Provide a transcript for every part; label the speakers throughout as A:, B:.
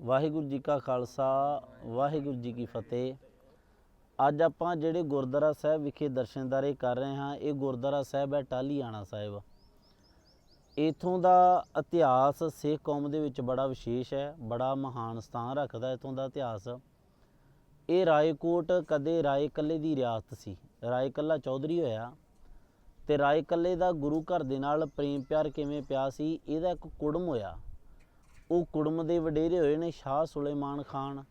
A: ਵਾਹਿਗੁਰੂ ਜੀ ਕਾ ਖਾਲਸਾ, ਵਾਹਿਗੁਰੂ ਜੀ ਕੀ ਫਤਿਹ। ਅੱਜ ਆਪਾਂ ਜਿਹੜੇ ਗੁਰਦੁਆਰਾ ਸਾਹਿਬ ਵਿਖੇ ਦਰਸ਼ਨਦਾਰੇ ਕਰ ਰਹੇ ਹਾਂ, ਇਹ ਗੁਰਦੁਆਰਾ ਸਾਹਿਬ ਹੈ ਟਾਲੀਆਣਾ ਸਾਹਿਬ। ਇਥੋਂ ਦਾ ਇਤਿਹਾਸ ਸਿੱਖ ਕੌਮ ਦੇ ਵਿੱਚ ਬੜਾ ਵਿਸ਼ੇਸ਼ ਹੈ, ਬੜਾ ਮਹਾਨ ਸਥਾਨ ਰੱਖਦਾ ਇਥੋਂ ਦਾ ਇਤਿਹਾਸ। ਇਹ ਰਾਏਕੋਟ ਕਦੇ ਰਾਏ ਕੱਲੇ ਦੀ ਰਿਆਸਤ ਸੀ ਰਾਏ ਕੱਲਾ ਚੌਧਰੀ ਹੋਇਆ। ਤੇ ਰਾਏ ਕੱਲੇ ਦਾ ਗੁਰੂ ਘਰ ਦੇ ਨਾਲ ਪ੍ਰੇਮ ਪਿਆਰ ਕਿਵੇਂ ਪਿਆ ਸੀ, ਇਹਦਾ ਇੱਕ ਕੁੜਮ ਹੋਇਆ। ਉਹ ਕੁੜਮ ਦੇ ਵਡੇਰੇ ਹੋਏ ਨੇ ਸ਼ਾਹ ਸੁਲੇਮਾਨ ਖਾਨ।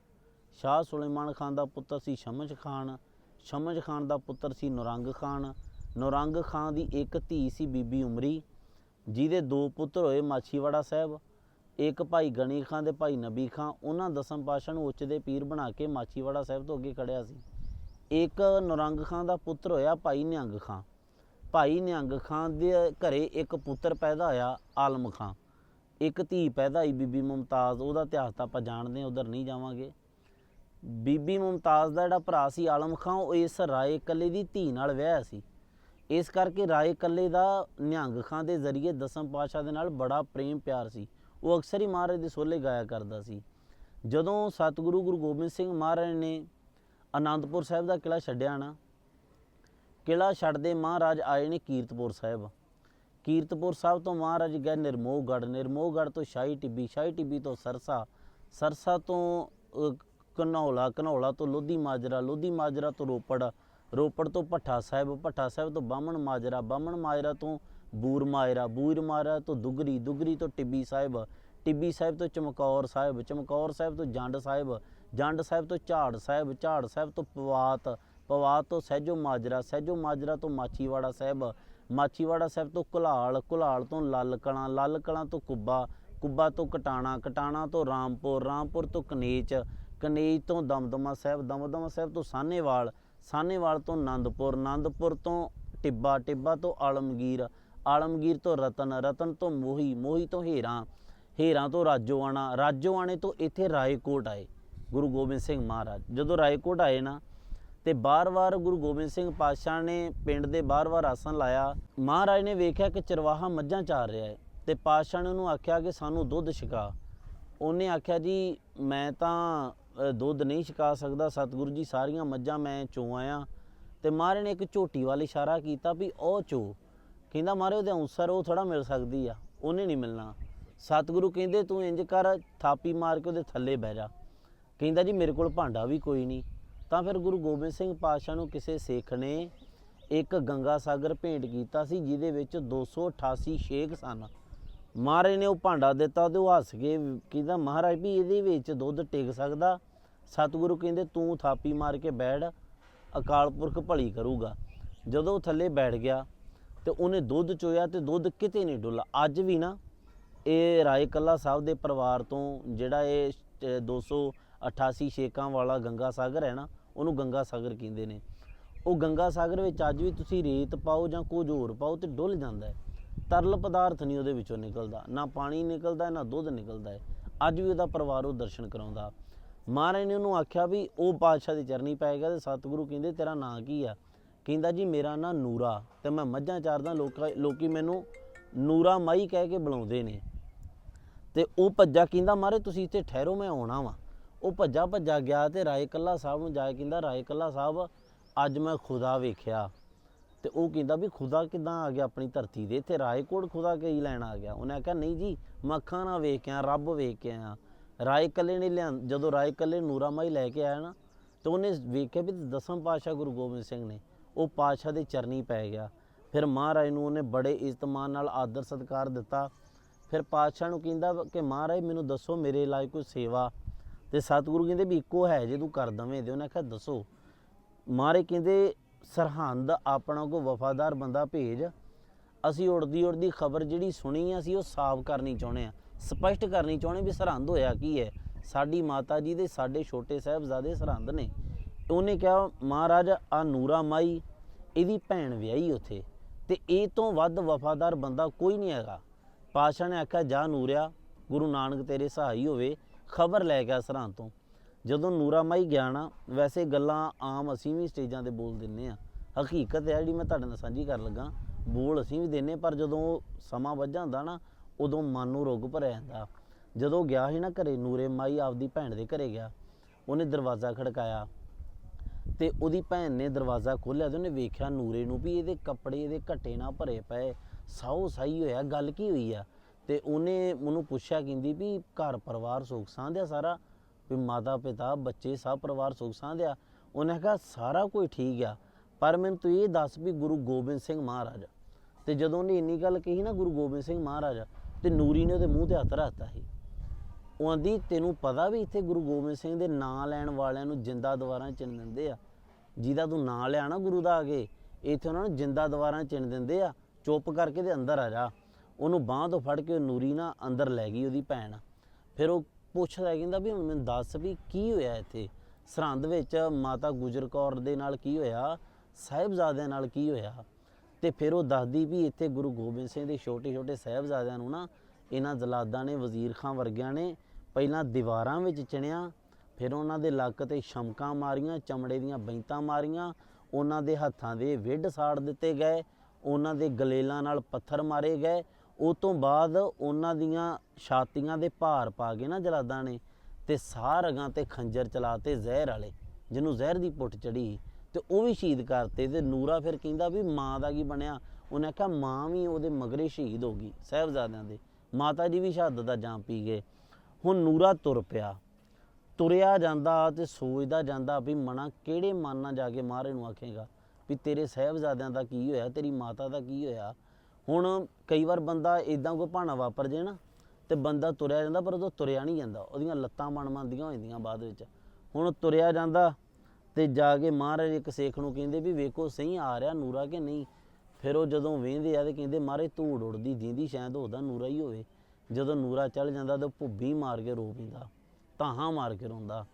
A: ਸ਼ਾਹ ਸੁਲੇਮਾਨ ਖਾਨ ਦਾ ਪੁੱਤਰ ਸੀ ਸ਼ਮਜ ਖਾਨ। ਸ਼ਮਜ ਖਾਨ ਦਾ ਪੁੱਤਰ ਸੀ ਨੁਰੰਗ ਖਾਨ। ਨੌਰੰਗ ਖਾਨ ਦੀ ਇੱਕ ਧੀ ਸੀ ਬੀਬੀ ਉਮਰੀ, ਜਿਹਦੇ ਦੋ ਪੁੱਤਰ ਹੋਏ ਮਾਛੀਵਾੜਾ ਸਾਹਿਬ। ਇੱਕ ਭਾਈ ਗਣੀ ਖਾਨ ਦੇ ਭਾਈ ਨਬੀ ਖਾਨ, ਉਹਨਾਂ ਦਸਮ ਪਾਸ਼ਾ ਨੂੰ ਉੱਚ ਦੇ ਪੀਰ ਬਣਾ ਕੇ ਮਾਛੀਵਾੜਾ ਸਾਹਿਬ ਤੋਂ ਅੱਗੇ ਖੜਿਆ ਸੀ। ਇੱਕ ਨੁਰੰਗ ਖਾਨ ਦਾ ਪੁੱਤਰ ਹੋਇਆ ਭਾਈ ਨਿਹੰਗ ਖਾਨ। ਭਾਈ ਨਿਹੰਗ ਖਾਨ ਦੇ ਘਰੇ ਇੱਕ ਪੁੱਤਰ ਪੈਦਾ ਹੋਇਆ ਆਲਮ ਖਾਨ। ਇੱਕ ਧੀ ਪੈਦਾ ਹੋਈ ਬੀਬੀ ਮੁਮਤਾਜ਼, ਉਹਦਾ ਇਤਿਹਾਸ ਤਾਂ ਆਪਾਂ ਜਾਣਦੇ ਹਾਂ, ਉਧਰ ਨਹੀਂ ਜਾਵਾਂਗੇ। ਬੀਬੀ ਮੁਮਤਾਜ਼ ਦਾ ਜਿਹੜਾ ਭਰਾ ਸੀ ਆਲਮ ਖਾਂ, ਉਹ ਇਸ ਰਾਏ ਕੱਲੇ ਦੀ ਧੀ ਨਾਲ ਵਿਆਹਿਆ ਸੀ। ਇਸ ਕਰਕੇ ਰਾਏ ਕੱਲੇ ਦਾ ਨਿਹੰਗ ਖਾਂ ਦੇ ਜ਼ਰੀਏ ਦਸਮ ਪਾਤਸ਼ਾਹ ਦੇ ਨਾਲ ਬੜਾ ਪ੍ਰੇਮ ਪਿਆਰ ਸੀ। ਉਹ ਅਕਸਰ ਹੀ ਮਹਾਰਾਜ ਦੇ ਸੋਲੇ ਗਾਇਆ ਕਰਦਾ ਸੀ। ਜਦੋਂ ਸਤਿਗੁਰੂ ਗੁਰੂ ਗੋਬਿੰਦ ਸਿੰਘ ਮਹਾਰਾਜ ਨੇ ਆਨੰਦਪੁਰ ਸਾਹਿਬ ਦਾ ਕਿਲਾ ਛੱਡਿਆ ਨਾ ਕਿਲਾ ਛੱਡਦੇ ਮਹਾਰਾਜ ਆਏ ਨੇ ਕੀਰਤਪੁਰ ਸਾਹਿਬ। ਕੀਰਤਪੁਰ ਸਾਹਿਬ ਤੋਂ ਮਹਾਰਾਜ ਗਏ ਨਿਰਮੋਹਗੜ੍ਹ। ਨਿਰਮੋਹਗੜ੍ਹ ਤੋਂ ਸ਼ਾਹੀ ਟਿੱਬੀ ਸ਼ਾਹੀ ਟਿੱਬੀ ਤੋਂ ਸਰਸਾ। ਸਰਸਾ ਤੋਂ ਅਹ, ਘਨੌਲਾ ਘਨੌਲਾ ਤੋਂ ਲੋਧੀ ਮਾਜਰਾ ਲੋਧੀ ਮਾਜਰਾ ਤੋਂ ਰੋਪੜ। ਰੋਪੜ ਤੋਂ ਭੱਠਾ ਸਾਹਿਬ ਭੱਠਾ ਸਾਹਿਬ ਤੋਂ ਬਾਹਮਣ ਮਾਜਰਾ ਬਾਹਮਣ ਮਾਜਰਾ ਤੋਂ ਬੂਰ ਮਾਜਰਾ ਬੂਰ ਮਾਜਰਾ ਤੋਂ ਦੁਗਰੀ ਦੁਗਰੀ ਤੋਂ ਟਿੱਬੀ ਸਾਹਿਬ। ਟਿੱਬੀ ਸਾਹਿਬ ਤੋਂ ਚਮਕੌਰ ਸਾਹਿਬ ਚਮਕੌਰ ਸਾਹਿਬ ਤੋਂ ਜੰਡ ਸਾਹਿਬ ਜੰਡ ਸਾਹਿਬ ਤੋਂ ਝਾੜ ਸਾਹਿਬ ਝਾੜ ਸਾਹਿਬ ਤੋਂ ਪਵਾਤ। ਪਵਾ ਤੋਂ ਸਹਿਜੋ ਮਾਜਰਾ ਸਹਿਜੋ ਮਾਜਰਾ ਤੋਂ ਮਾਚੀਵਾੜਾ ਸਾਹਿਬ ਮਾਚੀਵਾੜਾ ਸਾਹਿਬ ਤੋਂ ਕੁਲਾਲ ਕੁਲਾਲ ਤੋਂ ਲੱਲ ਕਲਾਂ ਲੱਲ ਕਲਾਂ ਤੋਂ ਕੁੱਬਾ ਕੁੱਬਾ ਤੋਂ ਕਟਾਣਾ ਕਟਾਣਾ ਤੋਂ ਰਾਮਪੁਰ ਰਾਮਪੁਰ ਤੋਂ ਕਨੇਚ ਕਨੇਚ ਤੋਂ ਦਮਦਮਾ ਸਾਹਿਬ ਦਮਦਮਾ ਸਾਹਿਬ ਤੋਂ ਸਾਹਨੇਵਾਲ ਸਾਹਨੇਵਾਲ ਤੋਂ ਆਨੰਦਪੁਰ ਆਨੰਦਪੁਰ ਤੋਂ ਟਿੱਬਾ ਟਿੱਬਾ ਤੋਂ ਆਲਮਗੀਰ ਆਲਮਗੀਰ ਤੋਂ ਰਤਨ ਰਤਨ ਤੋਂ ਮੋਹੀ ਮੋਹੀ ਤੋਂ ਹੀਰਾ, ਹੀਰਾਂ ਤੋਂ ਰਾਜੋਆਣਾ, ਰਾਜੋਆਣੇ ਤੋਂ ਇੱਥੇ ਰਾਏਕੋਟ ਆਏ, ਗੁਰੂ ਗੋਬਿੰਦ ਸਿੰਘ ਮਹਾਰਾਜ। ਜਦੋਂ ਰਾਏਕੋਟ ਆਏ ਨਾ ਤੇ ਬਾਰ-ਬਾਰ ਗੁਰੂ ਗੋਬਿੰਦ ਸਿੰਘ ਪਾਤਸ਼ਾਹ ਨੇ ਪਿੰਡ ਦੇ ਬਾਰ-ਬਾਰ ਆਸਣ ਲਾਇਆ। ਮਹਾਰਾਜ ਨੇ ਵੇਖਿਆ ਕਿ ਚਰਵਾਹਾ ਮੱਝਾਂ ਚਾਰ ਰਿਹਾ ਹੈ ਤੇ ਪਾਤਸ਼ਾਹ ਨੇ ਉਹਨੂੰ ਆਖਿਆ ਕਿ ਸਾਨੂੰ ਦੁੱਧ ਛਕਾ। ਉਹਨੇ ਆਖਿਆ, ਜੀ, ਮੈਂ ਤਾਂ ਦੁੱਧ ਨਹੀਂ ਛਕਾ ਸਕਦਾ। ਸਤਿਗੁਰੂ ਜੀ, ਸਾਰੀਆਂ ਮੱਝਾਂ ਮੈਂ ਚੋ ਆਇਆ। ਤੇ ਮਹਾਰਾਜ ਨੇ ਇੱਕ ਝੋਟੀ ਵੱਲ ਇਸ਼ਾਰਾ ਕੀਤਾ ਵੀ ਉਹ ਚੋ। ਕਹਿੰਦਾ ਮਹਾਰਾਜ ਉਹਦੇ ਅਨਸਰ ਉਹ ਥੋੜਾ ਮਿਲ ਸਕਦੀ ਆ। ਉਹਨੇ ਨਹੀਂ ਮਿਲਣਾ। ਸਤਿਗੁਰੂ ਕਹਿੰਦੇ, ਤੂੰ ਇੰਜ ਕਰ, ਥਾਪੀ ਮਾਰ ਕੇ ਉਹਦੇ ਥੱਲੇ ਬਹਿ ਜਾ। ਕਹਿੰਦਾ, ਜੀ, ਮੇਰੇ ਕੋਲ ਭਾਂਡਾ ਵੀ ਕੋਈ ਨਹੀਂ। ਤਾਂ ਫਿਰ ਗੁਰੂ ਗੋਬਿੰਦ ਸਿੰਘ ਪਾਤਸ਼ਾਹ ਨੂੰ ਕਿਸੇ ਸਿੱਖ ਨੇ ਇੱਕ ਗੰਗਾ ਸਾਗਰ ਭੇਂਟ ਕੀਤਾ ਸੀ, ਜਿਹਦੇ ਵਿੱਚ 288 ਸ਼ੇਖ ਸਨ। ਮਹਾਰਾਜ ਨੇ ਉਹ ਭਾਂਡਾ ਦਿੱਤਾ ਤੇ ਉਹ ਹੱਸ ਕੇ ਕਹਿੰਦਾ, ਮਹਾਰਾਜ ਵੀ ਇਹਦੇ ਵਿੱਚ ਦੁੱਧ ਟਿਕ ਸਕਦਾ? ਸਤਿਗੁਰੂ ਕਹਿੰਦੇ, ਤੂੰ ਥਾਪੀ ਮਾਰ ਕੇ ਬੈਠ, ਅਕਾਲ ਪੁਰਖ ਭਲੀ ਕਰੂਗਾ। ਜਦੋਂ ਉਹ ਥੱਲੇ ਬੈਠ ਗਿਆ ਤੇ ਉਹਨੇ ਦੁੱਧ ਚੋਇਆ ਤੇ ਦੁੱਧ ਕਿਤੇ ਨਹੀਂ ਡੁੱਲਾ। ਅੱਜ ਵੀ ਨਾ ਇਹ ਰਾਏ ਕੱਲਾ ਸਾਹਿਬ ਦੇ ਪਰਿਵਾਰ ਤੋਂ ਜਿਹੜਾ ਇਹ ਅਹ 288 ਛੇਕਾਂ ਵਾਲਾ ਗੰਗਾ ਸਾਗਰ ਹੈ ਨਾ ਉਹਨੂੰ ਗੰਗਾ ਸਾਗਰ ਕਹਿੰਦੇ ਨੇ। ਉਹ ਗੰਗਾ ਸਾਗਰ ਵਿੱਚ ਅੱਜ ਵੀ ਤੁਸੀਂ ਰੇਤ ਪਾਓ ਜਾਂ ਕੁਝ ਹੋਰ ਪਾਓ ਤੇ ਡੁੱਲ ਜਾਂਦਾ ਹੈ। ਤਰਲ ਪਦਾਰਥ ਨਹੀਂ ਉਹਦੇ ਵਿੱਚੋਂ ਨਿਕਲਦਾ। ਨਾ ਪਾਣੀ ਨਿਕਲਦਾ, ਨਾ ਦੁੱਧ ਨਿਕਲਦਾ ਹੈ। ਅੱਜ ਵੀ ਉਹਦਾ ਪਰਿਵਾਰ ਉਹ ਦਰਸ਼ਨ ਕਰਾਉਂਦਾ। ਮਹਾਰਾਜ ਨੇ ਉਹਨੂੰ ਆਖਿਆ ਵੀ ਉਹ ਪਾਤਸ਼ਾਹ ਦੀ ਚਰਨੀ ਪੈ ਗਿਆ ਤੇ ਸਤਿਗੁਰੂ ਕਹਿੰਦੇ, ਤੇਰਾ ਨਾਂ ਕੀ ਆ? ਕਹਿੰਦਾ, ਜੀ, ਮੇਰਾ ਨਾਂ ਨੂਰਾ। ਤੇ ਮੈਂ ਮੱਝਾਂ ਚਾਰਦਾ, ਲੋਕਾਂ ਲੋਕੀ ਮੈਨੂੰ ਨੂਰਾ ਮਾਈ ਕਹਿ ਕੇ ਬੁਲਾਉਂਦੇ ਨੇ। ਤੇ ਉਹ ਭੱਜਾ ਕਹਿੰਦਾ ਮਾਰੇ ਤੁਸੀਂ ਇੱਥੇ ਠਹਿਰੋ, ਮੈਂ ਆਉਣਾ ਵਾਂ। ਉਹ ਭੱਜਾ ਭੱਜਾ ਗਿਆ ਤੇ ਰਾਏ ਕੱਲਾ ਸਾਹਿਬ ਨੂੰ ਜਾ ਕੇ ਕਹਿੰਦਾ, ਰਾਏ ਕੱਲਾ ਸਾਹਿਬ, ਅੱਜ ਮੈਂ ਖੁਦਾ ਵੇਖਿਆ। ਤੇ ਉਹ ਕਹਿੰਦਾ ਵੀ ਖੁਦਾ ਕਿਦਾਂ ਆ ਗਿਆ ਆਪਣੀ ਧਰਤੀ ਦੇ? ਇੱਥੇ ਰਾਏਕੋਟ ਖੁਦਾ ਕਈ ਲੈਣ ਆ ਗਿਆ। ਉਹਨੇ ਆਖਿਆ ਨਹੀਂ ਜੀ, ਮੈਂ ਅੱਖਾਂ ਨਾਲ ਵੇਖ ਕੇ ਆ ਰੱਬ ਵੇਖ ਕੇ ਆ ਰਾਏ ਕੱਲੇ ਨੇ ਲਿਆਂ ਜਦੋਂ ਰਾਏ ਕੱਲੇ ਨੂਰਾਮਾਈ ਲੈ ਕੇ ਆਇਆ ਨਾ, ਤੇ ਉਹਨੇ ਵੇਖਿਆ ਵੀ ਦਸਮ ਪਾਤਸ਼ਾਹ ਗੁਰੂ ਗੋਬਿੰਦ ਸਿੰਘ ਨੇ, ਉਹ ਪਾਤਸ਼ਾਹ ਦੇ ਚਰਨੀ ਪੈ ਗਿਆ। ਫਿਰ ਮਹਾਰਾਜ ਨੂੰ ਉਹਨੇ ਬੜੇ ਇਜ਼ਤਮਾਨ ਨਾਲ ਆਦਰ ਸਤਿਕਾਰ ਦਿੱਤਾ। ਫਿਰ ਪਾਤਸ਼ਾਹ ਨੂੰ ਕਹਿੰਦਾ ਕਿ, ਮਹਾਰਾਜ, ਮੈਨੂੰ ਦੱਸੋ ਮੇਰੇ ਲਾਇਕ ਕੋਈ ਸੇਵਾ ਤੇ ਸਤਿਗੁਰੂ ਕਹਿੰਦੇ ਵੀ ਇੱਕੋ ਹੈ ਜੇ ਤੂੰ ਕਰ ਦਵੇਂ ਤੇ ਉਹਨੇ ਆਖਿਆ, ਦੱਸੋ। ਮਹਾਰਾਜ ਕਹਿੰਦੇ, ਸਰਹੰਦ ਆਪਣਾ ਕੋ ਵਫਾਦਾਰ ਬੰਦਾ ਭੇਜ। ਅਸੀਂ ਉੜਦੀ ਉੜਦੀ ਖਬਰ ਜਿਹੜੀ ਸੁਣੀ ਆ, ਅਸੀਂ ਉਹ ਸਾਫ਼ ਕਰਨੀ ਚਾਹੁੰਦੇ ਆ। ਸਪਸ਼ਟ ਕਰਨੀ ਚਾਹੁੰਦੇ ਵੀ ਸਰਹੰਦ ਹੋਇਆ ਕੀ ਹੈ। ਸਾਡੀ ਮਾਤਾ ਜੀ ਦੇ ਸਾਡੇ ਛੋਟੇ ਸਾਹਿਬਜ਼ਾਦੇ ਸਰਹੰਦ ਨੇ। ਉਹਨੇ ਕਿਹਾ, ਮਹਾਰਾਜ ਆ ਨੂਰਾ ਮਾਈ, ਇਹਦੀ ਭੈਣ ਵਿਆਹੀ ਉੱਥੇ। ਤੇ ਇਹ ਤੋਂ ਵੱਧ ਵਫਾਦਾਰ ਬੰਦਾ ਕੋਈ ਨਹੀਂ ਹੈਗਾ। ਪਾਤਸ਼ਾਹ ਨੇ ਆਖਿਆ, ਜਾ ਨੂਰਿਆ, ਗੁਰੂ ਨਾਨਕ ਤੇਰੇ ਸਹਾਈ ਹੋਵੇ। ਖਬਰ ਲੈ ਗਿਆ ਸਰਹੰਦ ਤੋਂ। ਜਦੋਂ ਨੂਰਾ ਮਾਈ ਗਿਆ ਨਾ, ਵੈਸੇ ਗੱਲਾਂ ਆਮ ਅਸੀਂ ਵੀ ਸਟੇਜਾਂ ਤੇ ਬੋਲ ਦਿੰਨੇ ਆ। ਹਕੀਕਤ ਹੈ ਜਿਹੜੀ ਮੈਂ ਤੁਹਾਡੇ ਨਾਲ ਸਾਂਝੀ ਕਰਨ ਲੱਗਾ, ਬੋਲ ਅਸੀਂ ਵੀ ਦਿੰਨੇ, ਪਰ ਜਦੋਂ ਸਮਾਂ ਵੱਜ ਹੁੰਦਾ ਨਾ, ਉਦੋਂ ਮਨ ਨੂੰ ਰੁੱਗ ਭਰਿਆ ਜਾਂਦਾ। ਜਦੋਂ ਗਿਆ ਸੀ ਨਾ ਘਰੇ ਨੂਰੇ ਮਾਈ ਆਪਦੀ ਭੈਣ ਦੇ ਘਰੇ ਗਿਆ। ਉਹਨੇ ਦਰਵਾਜ਼ਾ ਖੜਕਾਇਆ ਤੇ ਉਹਦੀ ਭੈਣ ਨੇ ਦਰਵਾਜ਼ਾ ਖੋਲ੍ਹਿਆ ਤੇ ਉਹਨੇ ਵੇਖਿਆ ਨੂਰੇ ਨੂੰ ਵੀ ਇਹਦੇ ਕੱਪੜੇ ਇਹਦੇ ਘੱਟੇ ਨਾਲ ਭਰੇ ਪਏ। ਸਾਉ ਸਾਈ ਹੋਇਆ, ਗੱਲ ਕੀ ਹੋਈ ਆ? ਤੇ ਉਹਨੇ ਮੈਨੂੰ ਪੁੱਛਿਆ, ਕਹਿੰਦੀ ਵੀ ਘਰ ਪਰਿਵਾਰ ਸੁੱਖ ਸਾਂਧਿਆ ਸਾਰਾ? ਵੀ ਮਾਤਾ ਪਿਤਾ ਬੱਚੇ ਸਭ ਪਰਿਵਾਰ ਸੁੱਖ ਸਾਂਧਿਆ ਉਹਨੇ ਕਿਹਾ, ਸਾਰਾ ਕੁਝ ਠੀਕ ਆ, ਪਰ ਮੈਨੂੰ ਤੂੰ ਇਹ ਦੱਸ ਵੀ ਗੁਰੂ ਗੋਬਿੰਦ ਸਿੰਘ ਮਹਾਰਾਜ। ਤੇ ਜਦੋਂ ਉਹਨੇ ਇੰਨੀ ਗੱਲ ਕਹੀ ਨਾ ਗੁਰੂ ਗੋਬਿੰਦ ਸਿੰਘ ਮਹਾਰਾਜ, ਤੇ ਨੂਰੀ ਨੇ ਉਹਦੇ ਮੂੰਹ ਤੇ ਹੱਥ ਰੱਖਤਾ ਸੀ। ਉਹ ਆਂਦੀ, ਤੈਨੂੰ ਪਤਾ ਵੀ ਇੱਥੇ ਗੁਰੂ ਗੋਬਿੰਦ ਸਿੰਘ ਦੇ ਨਾਂ ਲੈਣ ਵਾਲਿਆਂ ਨੂੰ ਜਿੰਦਾ ਦੁਆਰਾਂ ਚਿਣ ਦਿੰਦੇ ਆ? ਜਿਹਦਾ ਤੂੰ ਨਾਂ ਲਿਆ ਨਾ ਗੁਰੂ ਦਾ ਅਗੇ, ਇੱਥੇ ਉਹਨਾਂ ਨੂੰ ਜਿੰਦਾ ਦੁਆਰਾਂ ਚਿਣ ਦਿੰਦੇ ਆ? ਚੁੱਪ ਕਰਕੇ ਤੇ ਅੰਦਰ ਆ ਜਾ। ਉਹਨੂੰ ਬਾਹ ਤੋਂ ਫੜ ਕੇ ਉਹ ਨੂਰੀ ਨਾ ਅੰਦਰ ਲੈ ਗਈ ਉਹਦੀ ਭੈਣ। ਫਿਰ ਉਹ ਪੁੱਛਦਾ, ਕਹਿੰਦਾ ਵੀ ਹੁਣ ਮੈਨੂੰ ਦੱਸ ਵੀ ਕੀ ਹੋਇਆ ਇੱਥੇ? ਸਰਹੰਦ ਵਿੱਚ ਮਾਤਾ ਗੁਜਰ ਕੌਰ ਦੇ ਨਾਲ ਕੀ ਹੋਇਆ? ਸਾਹਿਬਜ਼ਾਦਿਆਂ ਨਾਲ ਕੀ ਹੋਇਆ? ਤੇ ਫਿਰ ਉਹ ਦੱਸਦੀ ਵੀ ਇੱਥੇ ਗੁਰੂ ਗੋਬਿੰਦ ਸਿੰਘ ਦੇ ਛੋਟੇ ਛੋਟੇ ਸਾਹਿਬਜ਼ਾਦਿਆਂ ਨੂੰ ਨਾ ਇਹਨਾਂ ਜਲਾਦਾਂ ਨੇ ਵਜ਼ੀਰ ਖਾਂ ਵਰਗਿਆਂ ਨੇ ਪਹਿਲਾਂ ਦੀਵਾਰਾਂ ਵਿੱਚ ਚਿਣਿਆ, ਫਿਰ ਉਹਨਾਂ ਦੇ ਲੱਕ ਤੇ ਸ਼ਮਕਾਂ ਮਾਰੀਆਂ, ਚਮੜੇ ਦੀਆਂ ਬੈਂਤਾਂ ਮਾਰੀਆਂ, ਉਹਨਾਂ ਦੇ ਹੱਥਾਂ ਦੇ ਵਿੱਢ ਸਾੜ ਦਿੱਤੇ ਗਏ, ਉਹਨਾਂ ਦੇ ਗਲੇਲਾਂ ਨਾਲ ਪੱਥਰ ਮਾਰੇ ਗਏ ਉਹ ਤੋਂ ਬਾਅਦ ਉਹਨਾਂ ਦੀਆਂ ਛਾਤੀਆਂ ਦੇ ਭਾਰ ਪਾ ਕੇ ਨਾ ਜਲਾਦਾਂ ਨੇ ਤੇ ਸਾਹ ਰਗਾਂ ਤੇ ਖੰਜਰ ਚਲਾਤੇ ਜ਼ਹਿਰ ਵਾਲੇ, ਜਿਹਨੂੰ ਜ਼ਹਿਰ ਦੀ ਪੁੱਟ ਚੜੀ ਤੇ ਉਹ ਵੀ ਸ਼ਹੀਦ ਕਰਤੇ ਤੇ ਨੂਰਾ ਫਿਰ ਕਹਿੰਦਾ ਵੀ ਮਾਂ ਦਾ ਕੀ ਬਣਿਆ? ਉਹਨੇ ਕਿਹਾ, ਮਾਂ ਵੀ ਉਹਦੇ ਮਗਰੇ ਸ਼ਹੀਦ ਹੋ ਗਈ ਸਾਹਿਬਜ਼ਾਦਿਆਂ ਦੇ। ਮਾਤਾ ਜੀ ਵੀ ਸ਼ਹਾਦਤ ਦਾ ਜਾਮ ਪੀ ਗਏ। ਹੁਣ ਨੂਰਾ ਤੁਰ ਪਿਆ। ਤੁਰਿਆ ਜਾਂਦਾ ਤੇ ਸੋਚਦਾ ਜਾਂਦਾ ਵੀ ਮਨਾ ਕਿਹੜੇ ਮਨ ਨਾਲ ਜਾ ਕੇ ਮਾਰੇ ਨੂੰ ਆਖੇਗਾ? ਵੀ ਤੇਰੇ ਸਾਹਿਬਜ਼ਾਦਿਆਂ ਦਾ ਕੀ ਹੋਇਆ? ਤੇਰੀ ਮਾਤਾ ਦਾ ਕੀ ਹੋਇਆ? ਹੁਣ ਕਈ ਵਾਰ ਬੰਦਾ ਇਦਾਂ ਕੋਈ ਭਾਣਾ ਵਾਪਰ ਜੇ ਨਾ, ਤੇ ਬੰਦਾ ਤੁਰਿਆ ਜਾਂਦਾ, ਪਰ ਉਦੋਂ ਤੁਰਿਆ ਨਹੀਂ ਜਾਂਦਾ। ਉਹਦੀਆਂ ਲੱਤਾਂ ਮਨ ਹੋ ਜਾਂਦੀਆਂ ਬਾਅਦ ਵਿੱਚ। ਹੁਣ ਤੁਰਿਆ ਜਾਂਦਾ ਤੇ ਜਾ ਕੇ ਮਹਾਰਾਜ ਇੱਕ ਸੇਖ ਨੂੰ ਕਹਿੰਦੇ ਵੀ ਵੇਖੋ, ਸਹੀ ਆ ਰਿਹਾ ਨੂਰਾ ਕਿ ਨਹੀਂ? ਫਿਰ ਉਹ ਜਦੋਂ ਵੇਂਦੇ ਆ ਤੇ ਕਹਿੰਦੇ ਮਹਾਰਾਜ ਧੂੜ ਉੜਦੀ ਜਿੰਦੀ ਸ਼ਾਇਦ ਉਹਦਾ ਨੂਰਾ ਹੀ ਹੋਵੇ। ਜਦੋਂ ਨੂਰਾ ਚੱਲ ਜਾਂਦਾ ਤਾਂ ਭੁੱਬੀ ਮਾਰ ਕੇ ਰੋ ਪੈਂਦਾ ਤਾਹਾਂ ਮਾਰ ਕੇ ਰੋਂਦਾ।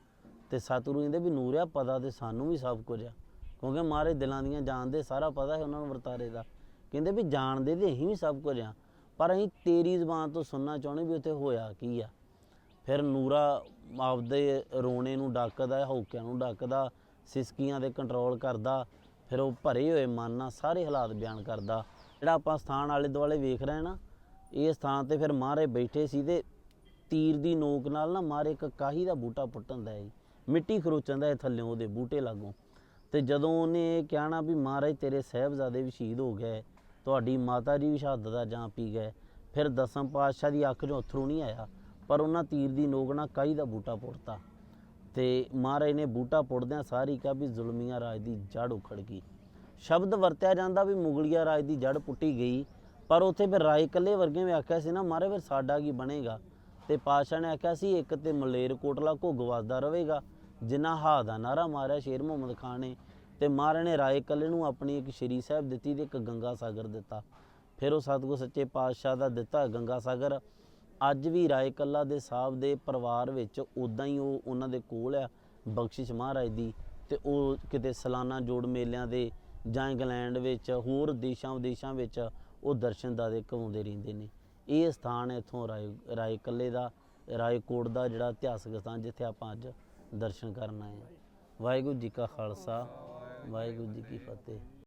A: ਤੇ ਸਤਿਗੁਰੂ ਕਹਿੰਦੇ ਵੀ ਨੂਰਿਆ, ਪਤਾ ਤੇ ਸਾਨੂੰ ਵੀ ਸਭ ਕੁਝ ਆ। ਕਿਉਂਕਿ ਮਹਾਰਾਜ ਦਿਲਾਂ ਦੀਆਂ ਜਾਣਦੇ ਸਾਰਾ ਪਤਾ ਹੈ ਉਹਨਾਂ ਨੂੰ ਵਰਤਾਰੇ ਦਾ। ਕਹਿੰਦੇ ਵੀ ਜਾਣਦੇ ਤੇ ਅਸੀਂ ਵੀ ਸਭ ਕੁਝ ਆ, ਪਰ ਅਸੀਂ ਤੇਰੀ ਜ਼ਬਾਨ ਤੋਂ ਸੁਣਨਾ ਚਾਹੁੰਦੇ ਵੀ ਉੱਥੇ ਹੋਇਆ ਕੀ ਆ। ਫਿਰ ਨੂਰਾ ਆਪਦੇ ਰੋਣੇ ਨੂੰ ਡੱਕਦਾ, ਹੌਕਿਆਂ ਨੂੰ ਡੱਕਦਾ, ਸਿਸਕੀਆਂ ਦੇ ਕੰਟਰੋਲ ਕਰਦਾ, ਫਿਰ ਉਹ ਭਰੇ ਹੋਏ ਮਨ ਨਾਲ ਸਾਰੇ ਹਾਲਾਤ ਬਿਆਨ ਕਰਦਾ। ਜਿਹੜਾ ਆਪਾਂ ਸਥਾਨ ਆਲੇ ਦੁਆਲੇ ਵੇਖ ਰਹੇ ਨਾ, ਇਹ ਸਥਾਨ ਤੇ ਫਿਰ ਮਹਾਰੇ ਬੈਠੇ ਸੀ ਤੇ ਤੀਰ ਦੀ ਨੋਕ ਨਾਲ ਨਾ ਮਾਰੇ ਇੱਕ ਕਾਹੀ ਦਾ ਬੂਟਾ ਪੁੱਟਣ ਦਾ ਹੈ ਮਿੱਟੀ ਖਰੋਚਣ ਦਾ ਹੈ ਥੱਲਿਓਂ ਉਹਦੇ ਬੂਟੇ ਲਾਗੋਂ। ਤੇ ਜਦੋਂ ਉਹਨੇ ਇਹ ਕਹਿਣਾ ਵੀ ਮਹਾਰਾਜ ਤੇਰੇ ਸਾਹਿਬਜ਼ਾਦੇ ਵੀ ਸ਼ਹੀਦ ਹੋ ਗਏ ਤੁਹਾਡੀ ਮਾਤਾ ਜੀ ਵੀ ਸ਼ਹਾਦਤ ਦਾ ਜਾਂ ਪੀ ਗਏ। ਫਿਰ ਦਸਮ ਪਾਤਸ਼ਾਹ ਦੀ ਅੱਖ 'ਚੋਂ ਅਥਰੂ ਨਹੀਂ ਆਇਆ, ਪਰ ਉਹਨਾਂ ਤੀਰ ਦੀ ਨੋਕ ਨਾਲ ਕਾਹੀ ਦਾ ਬੂਟਾ ਪੁੱਟਤਾ। ਤੇ ਮਹਾਰਾਜ ਨੇ ਬੂਟਾ ਪੁੱਟਦਿਆਂ ਸਾਰੀ ਕਿਹਾ ਵੀ ਜ਼ੁਲਮੀਆਂ ਰਾਜ ਦੀ ਜੜ ਉਖੜ ਗਈ। ਸ਼ਬਦ ਵਰਤਿਆ ਜਾਂਦਾ ਵੀ ਮੁਗਲੀਆ ਰਾਜ ਦੀ ਜੜ ਪੁੱਟੀ ਗਈ, ਪਰ ਉੱਥੇ ਫਿਰ ਰਾਏ ਕੱਲੇ ਵਰਗੇ ਵੀ ਆਖਿਆ ਸੀ ਨਾ ਮਹਾਰਾਜ ਫਿਰ ਸਾਡਾ ਕੀ ਬਣੇਗਾ? ਤੇ ਪਾਤਸ਼ਾਹ ਨੇ ਆਖਿਆ ਸੀ, ਇੱਕ ਤੇ ਮਲੇਰ ਕੋਟਲਾ ਘੁੱਗ ਵਸਦਾ ਰਹੇਗਾ ਜਿਨ੍ਹਾਂ ਹਾ ਦਾ ਨਾਰਾ ਮਾਰਿਆ ਸ਼ੇਰ ਮੁਹੰਮਦ ਖਾਨ ਨੇ ਤੇ ਮਹਾਰਾਜ ਨੇ ਰਾਏ ਕੱਲੇ ਨੂੰ ਆਪਣੀ ਇੱਕ ਸ਼੍ਰੀ ਸਾਹਿਬ ਦਿੱਤੀ ਤੇ ਇੱਕ ਗੰਗਾ ਸਾਗਰ ਦਿੱਤਾ। ਫਿਰ ਉਹ ਸਤਿਗੁਰ ਸੱਚੇ ਪਾਤਸ਼ਾਹ ਦਾ ਦਿੱਤਾ ਗੰਗਾ ਸਾਗਰ। ਅੱਜ ਵੀ ਰਾਏ ਕੱਲਾ ਦੇ ਸਾਹਿਬ ਦੇ ਪਰਿਵਾਰ ਵਿੱਚ ਉਦਾਂ ਹੀ ਉਹ ਉਹਨਾਂ ਦੇ ਕੋਲ ਆ, ਬਖਸ਼ਿਸ਼ ਮਹਾਰਾਜ ਦੀ ਤੇ ਉਹ ਕਿਤੇ ਸਾਲਾਨਾ ਜੋੜ ਮੇਲਿਆਂ ਦੇ ਜਾਂ ਇੰਗਲੈਂਡ ਵਿੱਚ, ਹੋਰ ਦੇਸ਼ਾਂ ਵਿਦੇਸ਼ਾਂ ਵਿੱਚ ਉਹ ਦਰਸ਼ਨ ਦਾਦੇ ਕਵਾਉਂਦੇ ਰਹਿੰਦੇ ਨੇ। ਇਹ ਸਥਾਨ ਹੈ ਇੱਥੋਂ ਰਾਏ ਰਾਏ ਕੱਲੇ ਦਾ ਰਾਏਕੋਟ ਦਾ ਜਿਹੜਾ ਇਤਿਹਾਸਕ ਸਥਾਨ ਜਿੱਥੇ ਆਪਾਂ ਅੱਜ ਦਰਸ਼ਨ ਕਰਨ ਆਏ ਹਾਂ। ਵਾਹਿਗੁਰੂ ਜੀ ਕਾ ਖਾਲਸਾ। ਵਾਹਿਗੁਰੂ ਜੀ ਕੀ ਫਤਿਹ।